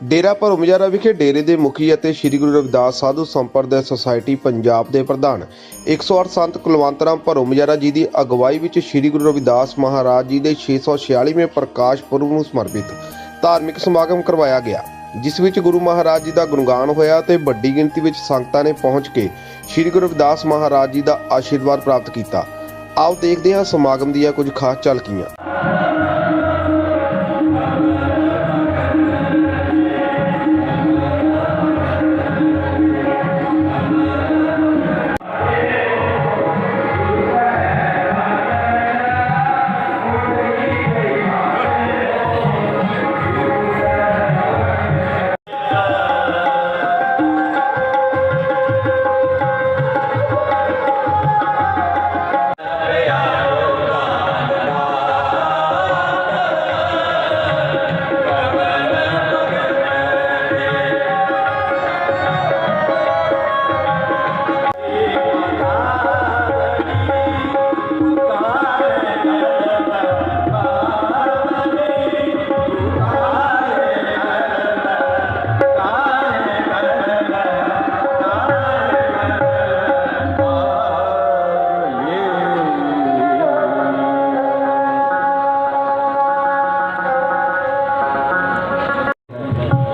ਡੇਰਾ ਭਰਮਜਾਰਾ ਵਿਖੇ ਡੇਰੇ ਦੇ ਮੁਖੀ ਅਤੇ ਸ੍ਰੀ ਗੁਰੂ ਰਵਿਦਾਸ ਸਾਧੂ ਸੰਪਰਦਾ ਸੁਸਾਇਟੀ ਪੰਜਾਬ ਦੇ ਪ੍ਰਧਾਨ 108 ਸੰਤ ਕੁਲਵੰਤ ਰਾਮ ਭਰਮਜਾਰਾ ਜੀ ਦੀ ਅਗਵਾਈ ਵਿੱਚ ਸ੍ਰੀ ਗੁਰੂ ਰਵਿਦਾਸ ਮਹਾਰਾਜ ਜੀ ਦੇ 646ਵੇਂ ਪ੍ਰਕਾਸ਼ ਪੁਰਬ ਨੂੰ ਸਮਰਪਿਤ ਧਾਰਮਿਕ ਸਮਾਗਮ ਕਰਵਾਇਆ ਗਿਆ, ਜਿਸ ਵਿੱਚ ਗੁਰੂ ਮਹਾਰਾਜ ਜੀ ਦਾ ਗੁਣਗਾਨ ਹੋਇਆ ਤੇ ਵੱਡੀ ਗਿਣਤੀ ਵਿੱਚ ਸੰਗਤਾਂ ਨੇ ਪਹੁੰਚ ਕੇ ਸ੍ਰੀ ਗੁਰੂ ਰਵਿਦਾਸ ਮਹਾਰਾਜ ਜੀ ਦਾ ਆਸ਼ੀਰਵਾਦ ਪ੍ਰਾਪਤ ਕੀਤਾ। ਆਓ ਦੇਖਦੇ ਹਾਂ ਸਮਾਗਮ ਦੀਆਂ ਕੁਝ ਖਾਸ ਝਲਕੀਆਂ।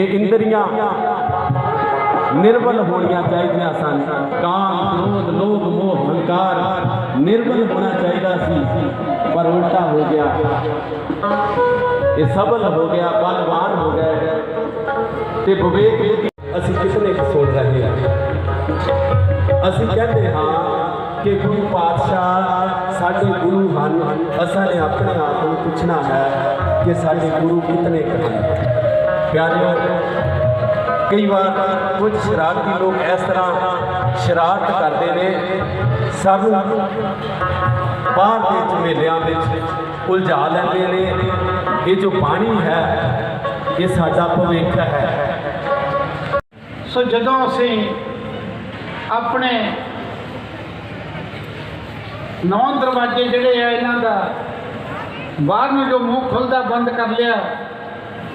ਇਹ ਇੰਦਰੀਆਂ ਨਿਰਬਲ ਹੋਣੀਆਂ ਚਾਹੀਦੀਆਂ ਸਨ। ਕਾਮ, ਕ੍ਰੋਧ, ਲੋਭ, ਮੋਹ, ਹੰਕਾਰ ਨਿਰਬਲ ਹੋਣਾ ਚਾਹੀਦਾ ਸੀ, ਪਰ ਉਲਟਾ ਹੋ ਗਿਆ। ਇਹ ਸਬਲ ਹੋ ਗਿਆ, ਬਲਵਾਨ ਹੋ ਗਿਆ। ਤੇ ਵਿਵੇਕ ਬੁੱਧੀ ਅਸੀਂ ਕਿਤਨੇ ਕੁ ਸੁਣ ਰਹੇ ਹਾਂ? ਅਸੀਂ ਕਹਿੰਦੇ ਹਾਂ ਕਿ ਗੁਰੂ ਪਾਤਸ਼ਾਹ ਸਾਡੇ ਗੁਰੂ ਹਨ। ਅਸਾਂ ਨੇ ਆਪਣੇ ਆਪ ਨੂੰ ਪੁੱਛਣਾ ਹੈ ਕਿ ਸਾਡੇ ਗੁਰੂ ਕਿਤਨੇ ਕੁ ਹਨ? ਪਿਆਰਿਓ ਕਈ ਵਾਰ ਕੁਝ ਸ਼ਰਾਰਤੀ ਲੋਕ ਇਸ ਤਰ੍ਹਾਂ ਸ਼ਰਾਰਤ ਕਰਦੇ ਨੇ, ਸਾਨੂੰ ਬਾਹਰ ਦੇ ਝਮੇਲਿਆਂ ਵਿੱਚ ਉਲਝਾ ਲੈਂਦੇ ਨੇ, ਇਹ ਜੋ ਪਾਣੀ ਹੈ, ਇਹ ਸਾਡਾ ਭਵਿੱਖ ਹੈ। ਸੋ ਜਦੋਂ ਅਸੀਂ ਆਪਣੇ ਨੌਂ ਦਰਵਾਜ਼ੇ ਜਿਹੜੇ ਆ, ਇਹਨਾਂ ਦਾ ਬਾਹਰ ਨੂੰ ਜੋ ਮੂੰਹ ਖੁੱਲਦਾ, ਬੰਦ ਕਰ ਲਿਆ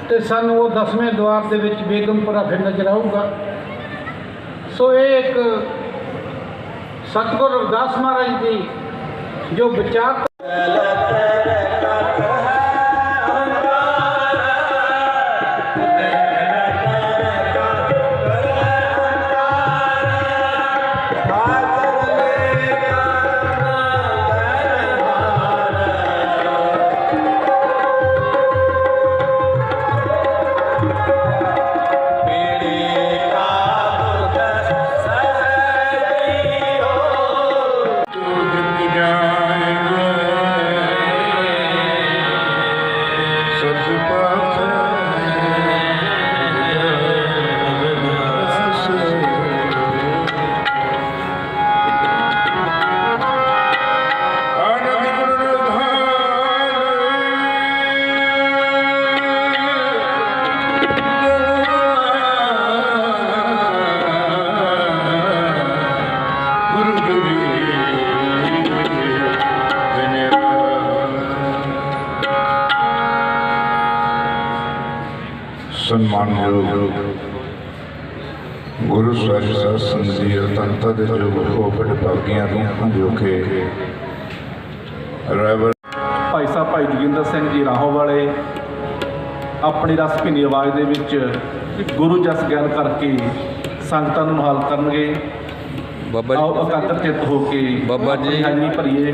ਤੇ ਸਾਨੂੰ ਉਹ ਦਸਵੇਂ ਦਵਾਰ ਦੇ ਵਿੱਚ ਬੇਗਮਪੁਰਾ ਫਿਰ ਨਜ਼ਰ ਆਊਗਾ ਸੋ ਇਹ ਇੱਕ ਸਤਿਗੁਰ ਰਵਿਦਾਸ ਮਹਾਰਾਜ ਦੀ ਜੋ ਵਿਚਾਰ ਸਨਮਾਨਯੋਗ ਗੁਰੂ ਸਾਹਿਬ ਸਾਹਿਬ ਸੰਗਤ ਜੀ ਅਤੰਤਾ ਦੇ ਜੋ ਖੋਪੜ ਭਾਗੀਆਂ ਰੂਹਾਂ ਜੋ ਕਿ ਰੈਵਰ ਭਾਈ ਸਾਹਿਬ ਭਾਈ ਜੋਗਿੰਦਰ ਸਿੰਘ ਜੀ ਰਾਹੋਂ ਵਾਲੇ ਆਪਣੀ ਰਸ ਭਿੰਨੀ ਆਵਾਜ਼ ਦੇ ਵਿੱਚ ਗੁਰੂ ਜਸ ਗਿਆਨ ਕਰਕੇ ਸੰਗਤਾਂ ਨੂੰ ਨਿਹਾਲ ਕਰਨਗੇ। ਬਾਬਾ ਆਓ ਜੀ ਇਕੱਤਰ ਚਿੱਤ ਹੋ ਕੇ ਬਾਬਾ ਜੀ। ਹਾਜ਼ਰੀ ਭਰੀਏ।